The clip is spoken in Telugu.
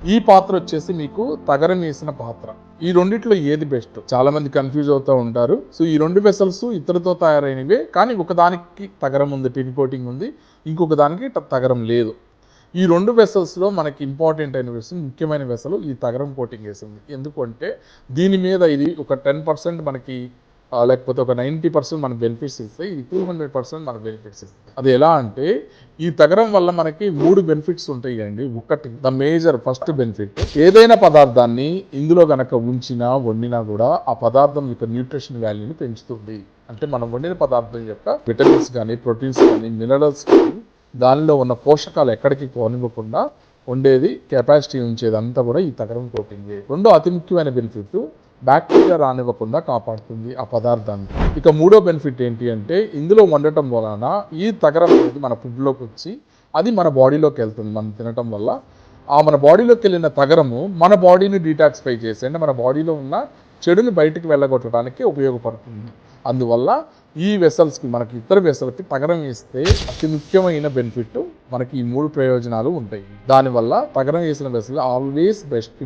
ఈ పాత్ర వచ్చేసి మీకు తగరం వేసిన పాత్ర. ఈ రెండిట్లో ఏది బెస్ట్ చాలా మంది కన్ఫ్యూజ్ అవుతూ ఉంటారు. సో ఈ రెండు వెసల్స్ ఇతరుతో తయారైనవే కానీ ఒకదానికి తగరం ఉంది పిన్ కోటింగ్ ఉంది. ఇంకొక దానికి తగరం లేదు. ఈ రెండు వెసల్స్లో మనకి ఇంపార్టెంట్ అయిన వెసల్ ముఖ్యమైన వెసలు ఈ తగరం కోటింగ్ వేసింది. ఎందుకంటే దీని మీద ఇది ఒక టెన్ పర్సెంట్ మనకి లేకపోతే ఒక నైంటీ పర్సెంట్ మనకు బెనిఫిట్స్ ఇస్తాయి ఇది టూ హండ్రెడ్ పర్సెంట్ మనకు బెనిఫిట్స్ ఇస్తాయి అది ఎలా అంటే ఈ తగరం వల్ల మనకి మూడు బెనిఫిట్స్ ఉంటాయి అండి ఒకటి ద మేజర్ ఫస్ట్ బెనిఫిట్ ఏదైనా పదార్థాన్ని ఇందులో కనుక ఉంచినా వండినా కూడా ఆ పదార్థం యొక్క న్యూట్రిషన్ వాల్యూని పెంచుతుంది. అంటే మనం వండిన పదార్థం యొక్క విటమిన్స్ కానీ ప్రోటీన్స్ కానీ మినరల్స్ కానీ దానిలో ఉన్న పోషకాలు ఎక్కడికి పోనివ్వకుండా ఉండేది కెపాసిటీ ఉంచేదంతా కూడా ఈ తగరం కోటింగ్ రెండో అతి ముఖ్యమైన బెనిఫిట్ బ్యాక్టీరియా రానివ్వకుండా కాపాడుతుంది ఆ పదార్థాన్ని. ఇక మూడో బెనిఫిట్ ఏంటి అంటే ఇందులో వండటం వలన ఈ తగరం అనేది మన ఫుడ్లోకి వచ్చి అది మన బాడీలోకి వెళ్తుంది మనం తినటం వల్ల. ఆ మన బాడీలోకి వెళ్ళిన తగరము మన బాడీని డీటాక్స్ఫై చేసి అంటే మన బాడీలో ఉన్న చెడుని బయటికి వెళ్ళగొట్టడానికి ఉపయోగపడుతుంది. అందువల్ల ఈ వెసల్స్కి మనకి ఇతర వెసల్కి తగరం వేస్తే అతి ముఖ్యమైన బెనిఫిట్ మనకి ఈ మూడు ప్రయోజనాలు ఉంటాయి. దానివల్ల తగరం వేసిన వెసల్ ఆల్వేస్ బెస్ట్